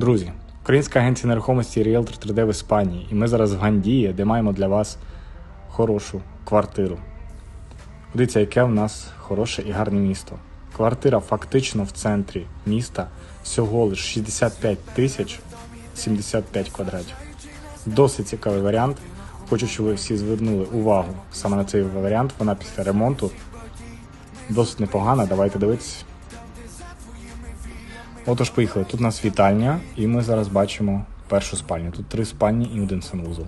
Друзі, українська агенція нерухомості Realtor 3D в Іспанії, і ми зараз в Гандії, де маємо для вас хорошу квартиру. Дивіться, яке в нас хороше і гарне місто. Квартира фактично в центрі міста всього лиш 65 тисяч 75 квадратів. Досить цікавий варіант. Хочу, щоб ви всі звернули увагу саме на цей варіант. Вона після ремонту досить непогана. Давайте дивитися. Отож, поїхали. Тут у нас вітальня, і ми зараз бачимо першу спальню. Тут три спальні і один санвузол.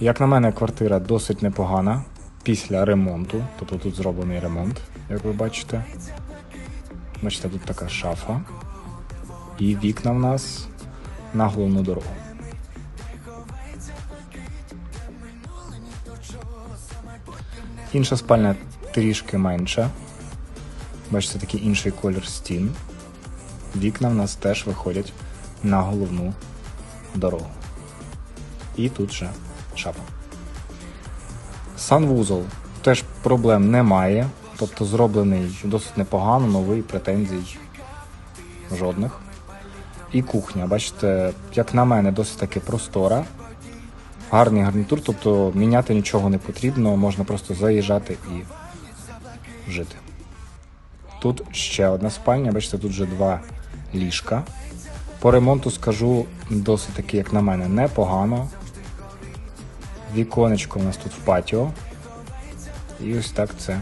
Як на мене, квартира досить непогана після ремонту. Тобто тут зроблений ремонт, як ви бачите. Бачите, тут така шафа. І вікна в нас на головну дорогу. Інша спальня трішки менша. Бачите, такий інший колір стін. Вікна в нас теж виходять на головну дорогу. І тут же шапа. Санвузол теж проблем немає. Тобто зроблений досить непогано, новий претензій жодних. І кухня, бачите, як на мене, досить таки простора. Гарний гарнітур, тобто міняти нічого не потрібно, можна просто заїжджати і жити. Тут ще одна спальня, бачите, тут вже два ліжка. По ремонту скажу досить таки, як на мене, непогано. Віконечко у нас тут в патіо. І ось так це